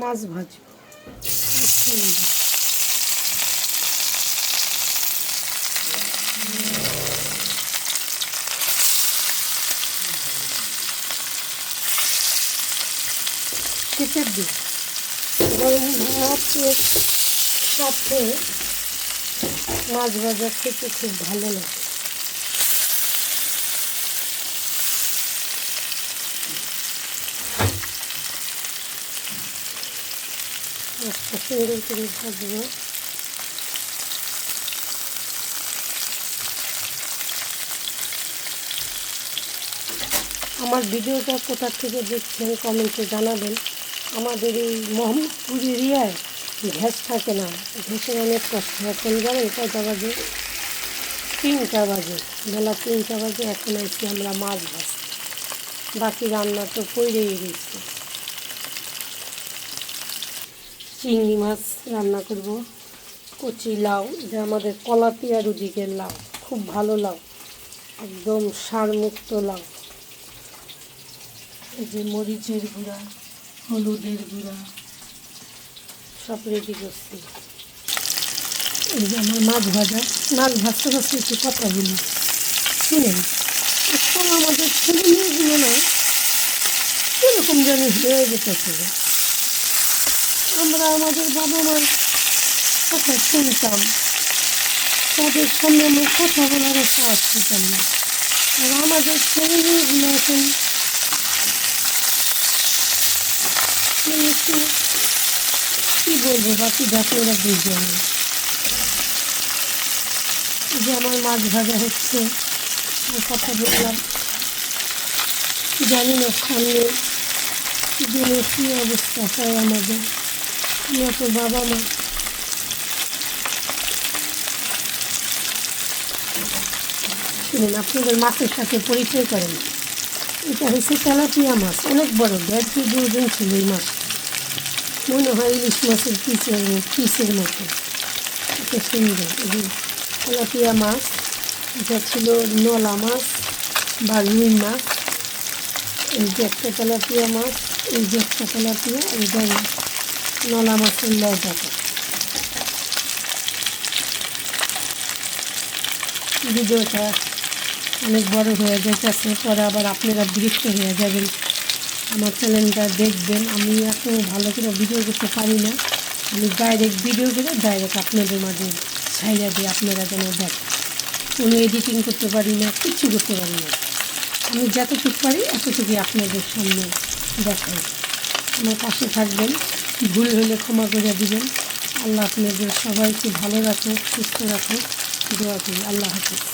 মাছ ভাজবো। শীতের দিন গরম সাথে মাছ ভাজা খেতে খুব ভালো লাগে। মাছটা সুন্দর করে ভাজবো। আমার ভিডিওটা কোথা থেকে দেখছেন কমেন্টে জানাবেন। আমাদের এই মোহাম্মদপুর এরিয়ায় গ্যাস থাকে না গ্যাসের অনেক কষ্ট এখন জানেন, কয়টা বাজে? তিনটা বাজে, বেলা তিনটা বাজে, এখন আছি আমরা মাছ ভাজতে। বাকি রান্না তো পড়েই গেছে। চিংড়ি মাছ রান্না করব। কচি লাউ এটা আমাদের কলাপিয়া রুদিকের লাউ, খুব ভালো লাউ, একদম সারমুক্ত লাউ। এই যে মরিচের গুঁড়া, হলুদের গুঁড়া, সব রেডি করছি। এই যে আমার মাছ ভাজা, মাছ ভাজতে ভাজতে একটু কথা বলি। শুনেন এখন আমাদের ছেলে মেয়েগুলো না এরকম যেন হয়ে যেতেছে। আমরা আমাদের বাবা মার কথা শুনতাম। তাদের সামনে আমরা কথা বলার সাহস পেতাম না। আর আমাদের ছেলে মেয়েগুলো এখন কী বলব, বাকি দেখো ওরা বুঝবে না যে আমার মাছ ভাজা হচ্ছে কথা বললাম। জানি না সামনে দিনে কী অবস্থা হয় আমাদের। আমরা বাবা মা। শুনুন, আপনাদের মাছের সাথে পরিচয় করেন। এটা হচ্ছে তেলাপিয়া মাছ, অনেক বড়, দেড় কেজি ওজন ছিল এই মাছ। মনে হয় ইলিশ মাছের পিসের পিসের মতো। এত সুন্দর, এই তেলাপিয়া মাছ, এটা ছিল নলা মাছ বা রুই মাছ। এই যে একটা তেলাপিয়া মাছ, এই যে একটা তেলাপিয়া, এই যে নলা মাছের লজাটা ভিডিওটা অনেক বড় হয়ে যেতেছে পরে আবার আপনারা বিরক্ত হয়ে যাবেন। আমার চ্যানেলটা দেখবেন। আমি এত ভালো করে ভিডিও করতে পারি না। আমি ডাইরেক্ট ভিডিও করে ডাইরেক্ট আপনাদের মাঝে ছাইরা দিই, আপনারা যেন দেখ। কোনো এডিটিং করতে পারি না, কিচ্ছু করতে পারি না। আমি যতটুকু পারি, এতটুকুই আপনাদের সামনে দেখাই। আমার পাশে থাকবেন। ভুল হলে ক্ষমা করে দিবেন। আল্লাহ আপনাদের সবাইকে ভালো রাখুক, সুস্থ রাখুক। দোয়া করি। আল্লাহ হাফিজ।